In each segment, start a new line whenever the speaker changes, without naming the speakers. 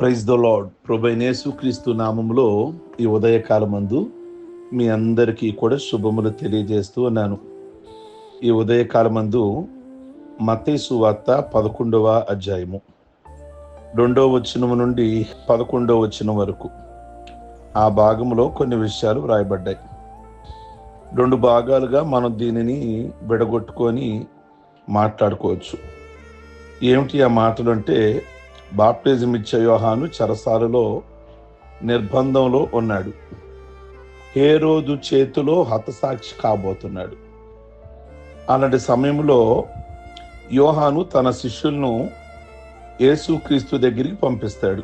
Praise the lord ప్రభైనేసు క్రీస్తు నామంలో ఈ ఉదయకాలమందు మీ అందరికీ కూడా శుభములు తెలియజేస్తూ ఉన్నాను. ఈ ఉదయకాలమందు మతేసు వార్త పదకొండవ అధ్యాయము. రెండవ వచనము నుండి పదకొండవ వచనం వరకు ఆ భాగంలో కొన్ని విషయాలు వ్రాయబడ్డాయి. రెండు భాగాలుగా మనం దీనిని విడగొట్టుకొని మాట్లాడుకోవచ్చు. ఏమిటి ఆ మాటలు అంటే బాప్టిజం ఇచ్చే యోహాను చెరసాలలో నిర్బంధంలో ఉన్నాడు. హేరోదు చేతిలో హతసాక్షి కాబోతున్నాడు. అలాంటి సమయంలో యోహాను తన శిష్యులను యేసుక్రీస్తు దగ్గరికి పంపిస్తాడు.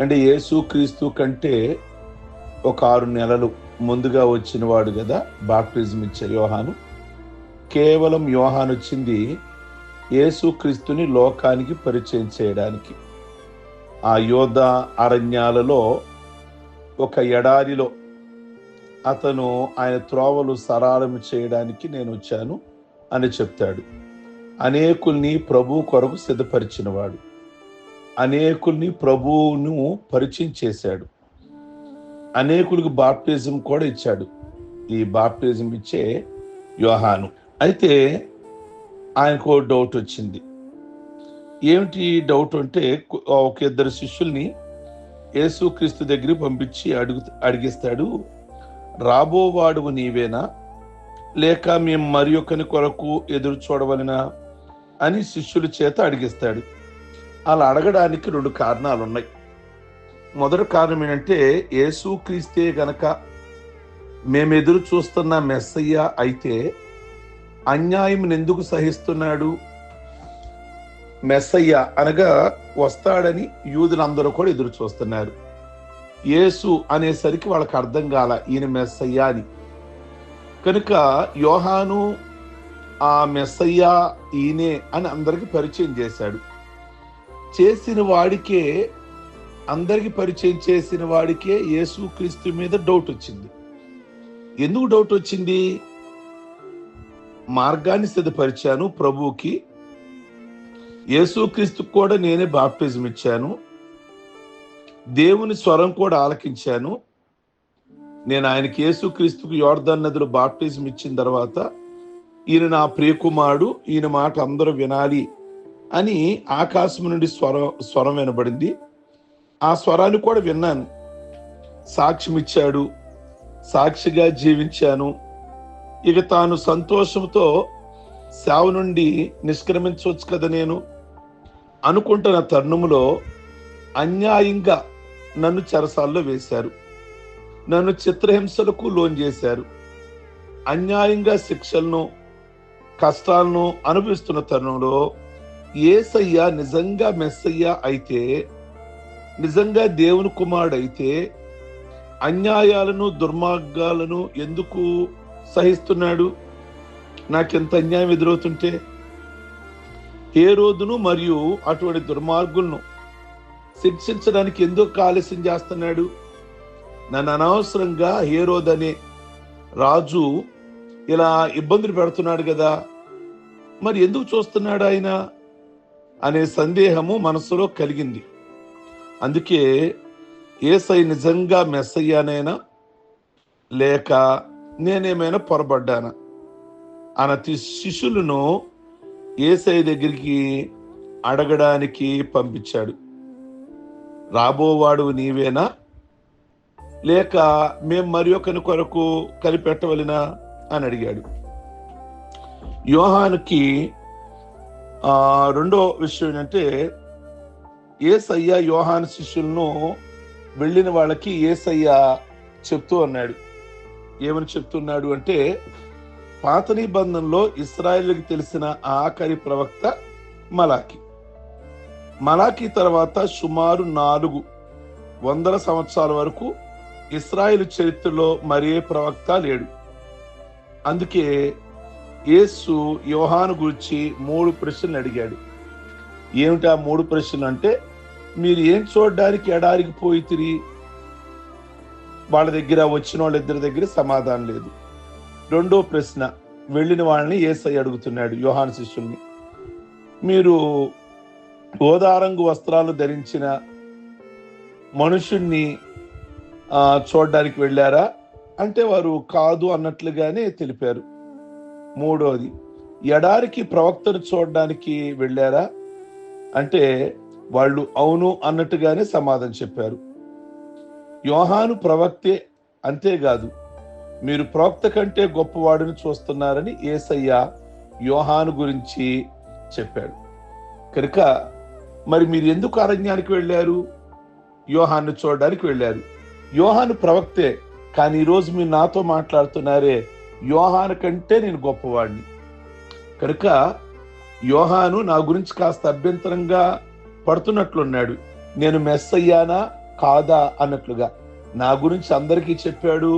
అంటే యేసుక్రీస్తు కంటే ఒక ఆరు నెలలు ముందుగా వచ్చిన వాడు కదా బాప్టిజం ఇచ్చే యోహాను. కేవలం యోహాను వచ్చింది యేసుక్రీస్తుని లోకానికి పరిచయం చేయడానికి. ఆ యోధ అరణ్యాలలో ఒక ఎడారిలో అతను ఆయన త్రోవలు సరాళము చేయడానికి నేను వచ్చాను అని చెప్తాడు. అనేకుల్ని ప్రభు కొరకు సిద్ధపరిచినవాడు. అనేకుల్ని ప్రభువును పరిచయం చేశాడు. అనేకులకు బాప్టిజం కూడా ఇచ్చాడు. ఈ బాప్టిజం ఇచ్చే యోహాను. అయితే ఆయనకు డౌట్ వచ్చింది. ఏమిటి డౌట్ అంటే ఒక ఇద్దరు శిష్యుల్ని యేసుక్రీస్తు దగ్గరికి పంపించి అడుగు అడిగిస్తాడు రాబోవాడువు నీవేనా? లేక మేము మరి ఒకని కొరకు ఎదురు చూడవలనా? అని శిష్యుల చేత అడిగిస్తాడు. అలా అడగడానికి రెండు కారణాలు ఉన్నాయి మొదటి కారణం ఏంటంటే యేసుక్రీస్తే గనక మేము ఎదురు చూస్తున్న మెస్సయ్య అయితే అన్యాయం ఎందుకు సహిస్తున్నాడు? మెస్సయ్య అనగా వస్తాడని యూదులందరూ కూడా ఎదురు చూస్తున్నారు. యేసు అనేసరికి వాళ్ళకి అర్థం కాల ఈయన మెస్సయ్య అని. కనుక యోహాను ఆ మెస్సయ్య ఈయనే అని అందరికి పరిచయం చేశాడు. చేసిన వాడికే అందరికి పరిచయం చేసిన వాడికే యేసు క్రీస్తు మీద డౌట్ వచ్చింది. ఎందుకు డౌట్ వచ్చింది? మార్గాన్ని సిద్ధపరిచాను ప్రభువుకి. యేసుక్రీస్తు కూడా నేనే బాప్టిజం ఇచ్చాను. దేవుని స్వరం కూడా ఆలకించాను. నేను ఆయనకి యేసుక్రీస్తుకు యోర్ధన్ నదిలో బాప్టిజం ఇచ్చిన తర్వాత ఈయన నా ప్రియకుమారుడు ఈయన మాట అందరూ వినాలి అని ఆకాశం నుండి స్వరం స్వరం వినబడింది. ఆ స్వరాన్ని కూడా విన్నాను. సాక్ష్యం ఇచ్చాడు సాక్షిగా జీవించాను. ఇక తాను సంతోషంతో సేవ నుండి నిష్క్రమించవచ్చు కదా నేను? అనుకుంటున్న తరుణంలో అన్యాయంగా నన్ను చెరసాల్లో వేశారు. నన్ను చిత్రహింసలకు లోన్ చేశారు. అన్యాయంగా శిక్షలను కష్టాలను అనుభవిస్తున్న తరుణంలో ఏసయ్య నిజంగా మెస్సయ్య అయితే నిజంగా దేవుని కుమారుడు అయితే అన్యాయాలను దుర్మార్గాలను ఎందుకు సహిస్తున్నాడు. నాకెంత అన్యాయం ఎదురవుతుంటే ఏ రోజును మరియు అటువంటి దుర్మార్గులను శిక్షించడానికి ఎందుకు ఆలస్యం చేస్తున్నాడు? నన్ను అనవసరంగా హేరోద్ అనే రాజు ఇలా ఇబ్బందులు పెడుతున్నాడు కదా మరి ఎందుకు చూస్తున్నాడు ఆయన? అనే సందేహము మనసులో కలిగింది. అందుకే ఏసై నిజంగా మెస్సయ్యానైనా? లేక నేనేమైనా పొరబడ్డానా అన శిష్యులను ఏసై దగ్గరికి అడగడానికి పంపించాడు. రాబోవాడు నీవేనా? లేక మేం మరి ఒకరి కొరకు కనిపెట్టవలనా? అని అడిగాడు. యోహానికి రెండో విషయం ఏంటంటే ఏసయ్య యోహాను శిష్యులను వెళ్ళిన వాళ్ళకి ఏసయ్య చెప్తూ అన్నాడు. ఏమని చెప్తున్నాడు అంటే పాత నిబంధనలో ఇస్రాయేల్కి తెలిసిన ఆఖరి ప్రవక్త మలాకి మలాకి తర్వాత సుమారు నాలుగు వందల సంవత్సరాల వరకు ఇస్రాయేల్ చరిత్రలో మరే ప్రవక్త లేడు. అందుకే యేసు యోహాను గురించి మూడు ప్రశ్నలు అడిగాడు. ఏమిటి ఆ మూడు ప్రశ్నలు అంటే మీరు ఏం చూడడానికి ఎడారికి పోయి తిరిగి వాళ్ళ దగ్గర వచ్చిన వాళ్ళిద్దరి దగ్గర సమాధానం లేదు. రెండో ప్రశ్న వెళ్ళిన వాళ్ళని ఏసై అడుగుతున్నాడు యోహాన్ శిష్యుల్ని. మీరు ఓదారంగు వస్త్రాలు ధరించిన మనుషుణ్ణి చూడడానికి వెళ్ళారా? అంటే వారు కాదు అన్నట్లుగానే తెలిపారు. మూడోది ఎడారికి ప్రవక్తను చూడడానికి వెళ్ళారా? అంటే వాళ్ళు అవును అన్నట్టుగానే సమాధానం చెప్పారు. యోహాను ప్రవక్తే అంతేకాదు మీరు ప్రవక్త కంటే గొప్పవాడిని చూస్తున్నారని ఏసయ్య యోహాను గురించి చెప్పాడు. కనుక మరి మీరు ఎందుకు అరణ్యానికి వెళ్ళారు? యోహాన్ని చూడడానికి వెళ్ళారు. యోహాను ప్రవక్తే కానీ ఈరోజు మీరు నాతో మాట్లాడుతున్నారే యోహాను కంటే నేను గొప్పవాడిని. కనుక యోహాను నా గురించి కాస్త అభ్యంతరంగా పడుతున్నట్లున్నాడు. నేను మెస్ అయ్యానా కాదా అన్నట్లుగా. నా గురించి అందరికీ చెప్పాడు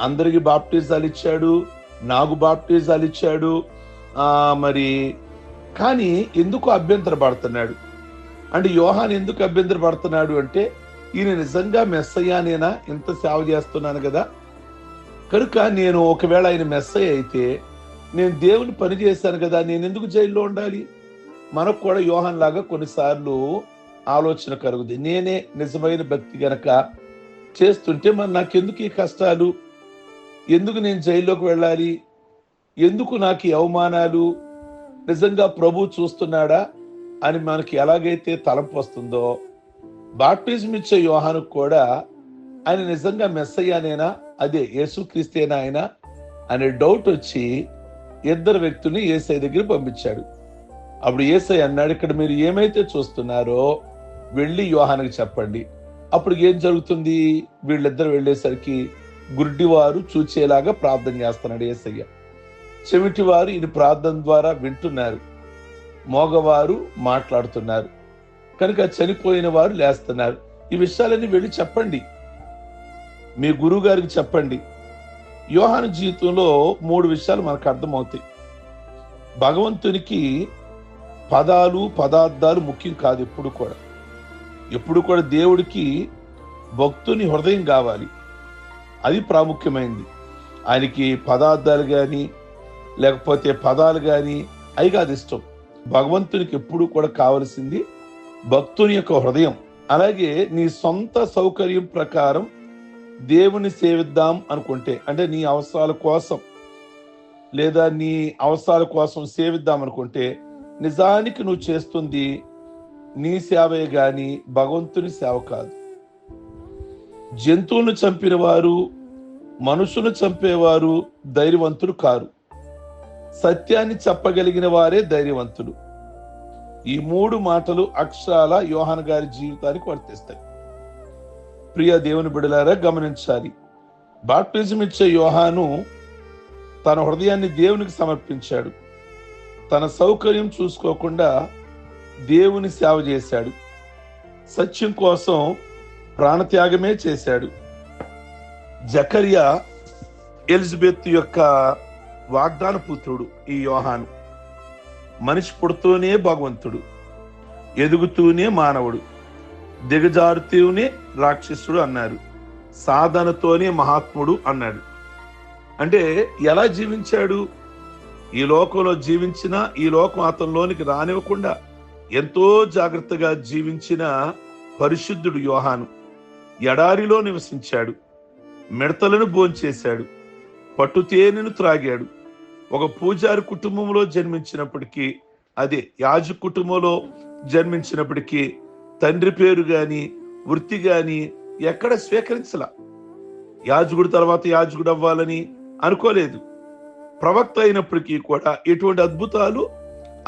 అందరికి బాప్టిజాలు ఇచ్చాడు నాకు బాప్టిజాలు ఇచ్చాడు మరి కానీ ఎందుకు అభ్యంతర పడుతున్నాడు? అంటే యోహాన్ ఎందుకు అభ్యంతర పడుతున్నాడు అంటే ఈయన నిజంగా మెస్సయ్యానేనా? ఇంత సేవ చేస్తున్నాను కదా. కనుక నేను ఒకవేళ ఆయన మెస్సయ్య అయితే నేను దేవుని పని చేశాను కదా నేను ఎందుకు జైల్లో ఉండాలి? మనకు కూడా యోహాన్ లాగా కొన్నిసార్లు ఆలోచన కలుగుది నేనే నిజమైన భక్తి గనక చేస్తుంటే మరి నాకెందుకు ఈ కష్టాలు? ఎందుకు నేను జైల్లోకి వెళ్ళాలి? ఎందుకు నాకు ఈ అవమానాలు? నిజంగా ప్రభు చూస్తున్నాడా అని మనకి ఎలాగైతే తలంపు వస్తుందో బాప్టిజం ఇచ్చే యోహానుకు కూడా ఆయన నిజంగా మెస్ అయ్యానేనా అదే యేసుక్రీస్తేనా ఆయన? అనే డౌట్ వచ్చి ఇద్దరు వ్యక్తుల్ని ఏసై దగ్గర పంపించాడు. అప్పుడు ఏసై అన్నాడు ఇక్కడ మీరు ఏమైతే చూస్తున్నారో వెళ్ళి యోహానికి చెప్పండి. అప్పుడు ఏం జరుగుతుంది? వీళ్ళిద్దరు వెళ్ళేసరికి గుడ్డివారు చూచేలాగా ప్రార్థన చేస్తున్నాడు ఏసయ్య. చెవిటివారు ఈయన ప్రార్థన ద్వారా వింటున్నారు. మోగవారు మాట్లాడుతున్నారు. కనుక చనిపోయిన వారు లేస్తున్నారు. ఈ విషయాలన్నీ వెళ్ళి చెప్పండి. మీ గురువు గారికి చెప్పండి. యోహాను జీవితంలో మూడు విషయాలు మనకు అర్థమవుతాయి. భగవంతునికి పదాలు పదార్థాలు ముఖ్యం కాదు ఎప్పుడు కూడా. ఎప్పుడు కూడా దేవుడికి భక్తుని హృదయం కావాలి. అది ప్రాముఖ్యమైంది. ఆయనకి పదార్థాలు కానీ లేకపోతే పదాలు కానీ అవి కాదు ఇష్టం భగవంతునికి ఎప్పుడు కూడా కావలసింది భక్తుని యొక్క హృదయం. అలాగే నీ సొంత సౌకర్యం ప్రకారం దేవుని సేవిద్దాం అనుకుంటే అంటే నీ అవసరాల కోసం లేదా నీ అవసరాల కోసం సేవిద్దాం అనుకుంటే నిజానికి నువ్వు చేస్తుంది నీ సేవే గాని భగవంతుని సేవ కాదు. జంతువులను చంపిన వారు మనుషులు చంపేవారు ధైర్యవంతులు కారు. సత్యాన్ని చెప్పగలిగిన వారే ధైర్యవంతులు. ఈ మూడు మాటలు అక్షరాల యోహాన్ గారి జీవితానికి వర్తిస్తాయి. ప్రియ దేవుని బిడలారా గమనించాలి. బాప్టిజం ఇచ్చే యోహాను తన హృదయాన్ని దేవునికి సమర్పించాడు. తన సౌకర్యం చూసుకోకుండా దేవుని సేవ చేశాడు. సత్యం కోసం ప్రాణత్యాగమే చేశాడు. జకరియా ఎలిజబెత్ యొక్క వాగ్దాన పుత్రుడు ఈ యోహాను. మనిషి పుడుతూనే భగవంతుడు ఎదుగుతూనే మానవుడు దిగజారుతూనే రాక్షసుడు అన్నారు సాధనతోనే మహాత్ముడు అన్నాడు. అంటే ఎలా జీవించాడు? ఈ లోకంలో జీవించినా ఈ లోకం అతనిలోనికి రానివ్వకుండా ఎంతో జాగ్రత్తగా జీవించిన పరిశుద్ధుడు యోహాను. ఎడారిలో నివసించాడు. మిడతలను భోంచేశాడు. పట్టు తేనెను త్రాగాడు. ఒక పూజారి కుటుంబంలో జన్మించినప్పటికీ అదే యాజు కుటుంబంలో జన్మించినప్పటికీ తండ్రి పేరు గాని వృత్తి గాని ఎక్కడ స్వీకరించలా. యాజకుడు తర్వాత యాజకుడు అవ్వాలని అనుకోలేదు. ప్రవక్త అయినప్పటికీ కూడా ఎటువంటి అద్భుతాలు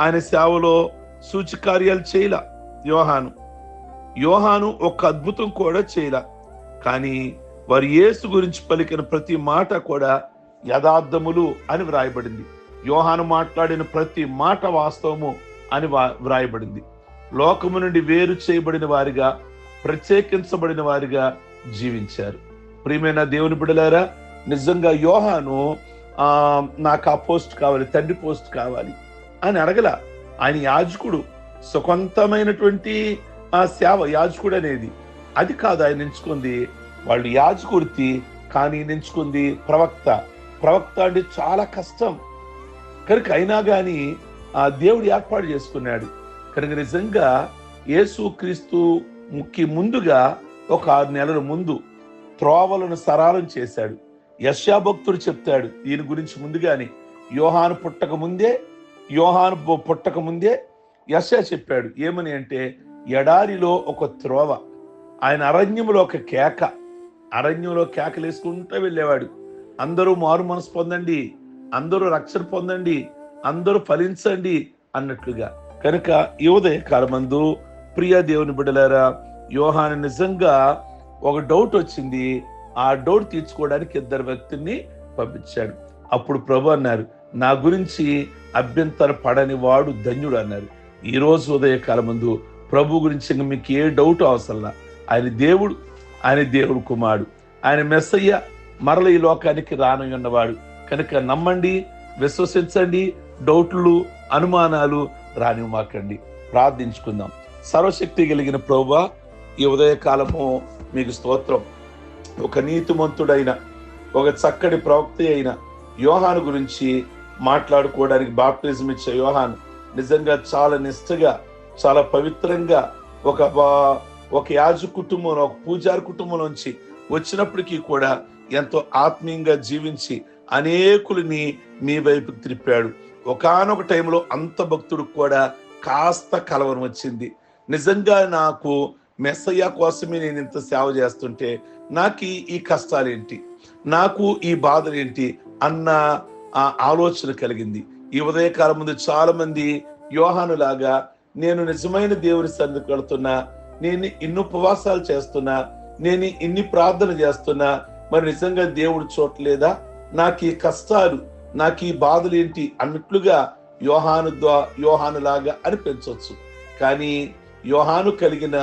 ఆయన సేవలో సూచికార్యాలు చేయల యోహాను. యోహాను ఒక అద్భుతం కూడా చేయల. కానీ వారి యేసు గురించి పలికిన ప్రతి మాట కూడా యథార్థములు అని వ్రాయబడింది. యోహాను మాట్లాడిన ప్రతి మాట వాస్తవము అని వ్రాయబడింది. లోకము నుండి వేరు చేయబడిన వారిగా ప్రత్యేకించబడిన వారిగా జీవించారు. ప్రియమైన దేవుని బిడలారా నిజంగా యోహాను నాకు ఆ పోస్ట్ కావాలి తండ్రి పోస్ట్ కావాలి అని అడగల. ఆయన యాజకుడు సుఖవంతమైనటువంటి ఆ సేవ యాజకుడు అనేది. అది కాదు ఆయన ఎంచుకుంది వాళ్ళు యాజకుడితి కానీ ఎంచుకుంది ప్రవక్త. ప్రవక్త అంటే చాలా కష్టం. కనుక అయినా కానీ ఆ దేవుడు ఏర్పాటు చేసుకున్నాడు. కనుక నిజంగా యేసు క్రీస్తు ముఖ్య ముందుగా ఒక ఆరు నెలల ముందు త్రోవలను సరాలం చేశాడు. యశ్యా భక్తుడు చెప్తాడు దీని గురించి ముందుగానే. యోహాను పుట్టక ముందే యోహాను పుట్టక ముందే యశ్యా చెప్పాడు ఏమని అంటే ఎడారిలో ఒక త్రోవ ఆయన అరణ్యంలో ఒక కేక అరణ్యంలో కేకలేసుకుంటూ వెళ్ళేవాడు. అందరూ మారు మనసు పొందండి అందరూ రక్షణ పొందండి అందరూ ఫలించండి అన్నట్లుగా. కనుక ఈ ఉదయ కాలమందు ప్రియ దేవుని బిడలారా యోహాను నిజంగా ఒక డౌట్ వచ్చింది ఆ డౌట్ తీర్చుకోవడానికి ఇద్దరు వ్యక్తుల్ని పంపించాడు. అప్పుడు ప్రభు అన్నారు నా గురించి అభ్యంతర పడని వాడు ధన్యుడు అన్నారు. ఈ రోజు ఉదయ ప్రభు గురించి ఇంకా మీకు ఏ డౌట్ అవసరంలా ఆయన దేవుడు ఆయన దేవుడు కుమారుడు. ఆయన మెస్సయ్య మరల ఈ లోకానికి రాను ఉన్నవాడు కనుక నమ్మండి విశ్వసించండి డౌట్లు అనుమానాలు రానివ్వమాకండి. ప్రార్థించుకుందాం. సర్వశక్తి కలిగిన ప్రభు ఈ ఉదయకాలము మీకు స్తోత్రం. ఒక నీతిమంతుడైన ఒక చక్కటి ప్రవక్త అయిన యోహాను గురించి మాట్లాడుకోవడానికి బాప్టిజం ఇచ్చే యోహాన్ నిజంగా చాలా నిష్ఠగా చాలా పవిత్రంగా ఒక ఒక యాజు కుటుంబం ఒక పూజారి కుటుంబం నుంచి వచ్చినప్పటికీ కూడా ఎంతో ఆత్మీయంగా జీవించి అనేకులని మీ వైపుకి త్రిప్పాడు ఒకానొక టైంలో అంత భక్తుడు కూడా కాస్త కలవరం వచ్చింది. నిజంగా నాకు మెస్సయ్య కోసమే నేను ఇంత సేవ చేస్తుంటే నాకు ఈ- ఈ కష్టాలేంటి? నాకు ఈ బాధలేంటి? అన్న ఆలోచన కలిగింది. ఈ ఉదయకాలం ముందు చాలా మంది యోహానులాగా నేను నిజమైన దేవుని సన్నిధికి వెళుతున్నా నేను ఇన్ని ఉపవాసాలు చేస్తున్నా నేను ఇన్ని ప్రార్థన చేస్తున్నా మరి నిజంగా దేవుడు చూడలేదా? నాకు ఈ కష్టాలు నాకు ఈ బాధలు ఏంటి? అన్నట్లుగా యోహాను ద్వా యోహానులాగా అనిపించవచ్చు. కానీ యోహాను కలిగిన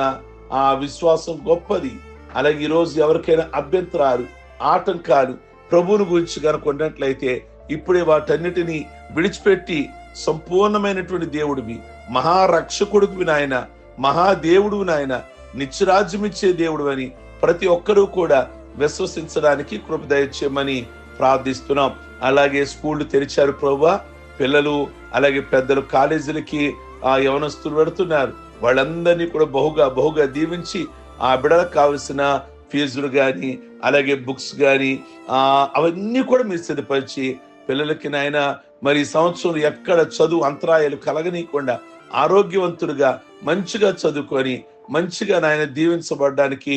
ఆ విశ్వాసం గొప్పది. అలాగే ఈరోజు ఎవరికైనా అభ్యంతరాలు ఆటంకాలు ప్రభువుని గురించి కనుక ఉన్నట్లయితే ఇప్పుడే వాటన్నిటిని విడిచిపెట్టి సంపూర్ణమైనటువంటి దేవుడివి మహారక్షకుడివి నాయన మహాదేవుడు నాయన నిత్యరాజ్యమిచ్చే దేవుడు అని ప్రతి ఒక్కరూ కూడా విశ్వసించడానికి కృప దయచేయమని ప్రార్థిస్తున్నాం. అలాగే స్కూళ్ళు తెరిచారు ప్రభా పిల్లలు అలాగే పెద్దలు కాలేజీలకి ఆ యవనస్తులు పెడుతున్నారు వాళ్ళందరినీ కూడా బహుగా బహుగా దీవించి ఆ బిడలకు కావలసిన ఫీజులు కానీ అలాగే బుక్స్ కానీ అవన్నీ కూడా మీరు సిద్ధపరిచి పిల్లలకి నాయన మరి సంవత్సరం ఎక్కడ చదువు అంతరాయాలు కలగనీయకుండా ఆరోగ్యవంతుడిగా మంచిగా చదువుకొని మంచిగా నాయన దీవించబడడానికి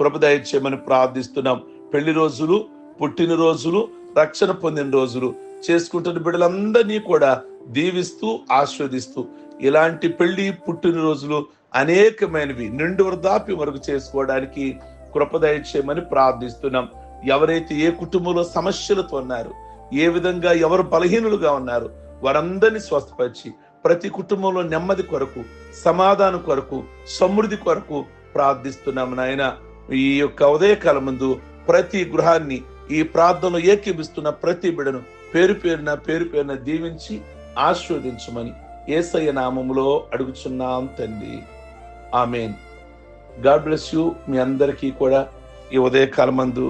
కృపదయ చేయమని ప్రార్థిస్తున్నాం. పెళ్ళి రోజులు పుట్టినరోజులు రక్షణ పొందిన రోజులు చేసుకుంటున్న బిడ్డలందరినీ కూడా దీవిస్తూ ఆస్వాదిస్తూ ఇలాంటి పెళ్ళి పుట్టినరోజులు అనేకమైనవి నిండు వృద్ధాప్యం వరకు చేసుకోవడానికి కృపదయ చేయమని ప్రార్థిస్తున్నాం. ఎవరైతే ఏ కుటుంబంలో సమస్యలతో ఉన్నారు ఏ విధంగా ఎవరు బలహీనులుగా ఉన్నారు వారందరినీ స్వస్థపరిచి ప్రతి కుటుంబంలో నెమ్మది కొరకు సమాధానం కొరకు సమృద్ధి కొరకు ప్రార్థిస్తున్నాం నాయన. ఈ యొక్క ఉదయకాలం ముందు ప్రతి గృహాన్ని ఈ ప్రార్థనలో ఏకీభిస్తున్న ప్రతి బిడను పేరు పేరున పేరు పేరున దీవించి ఆశీర్వదించమని ఏసయ్య నామములో అడుగుచున్నాం తండ్రి. ఆమెన్. గాడ్ బ్లెస్ యూ మీ అందరికీ కూడా ఈ ఉదయకాలమందు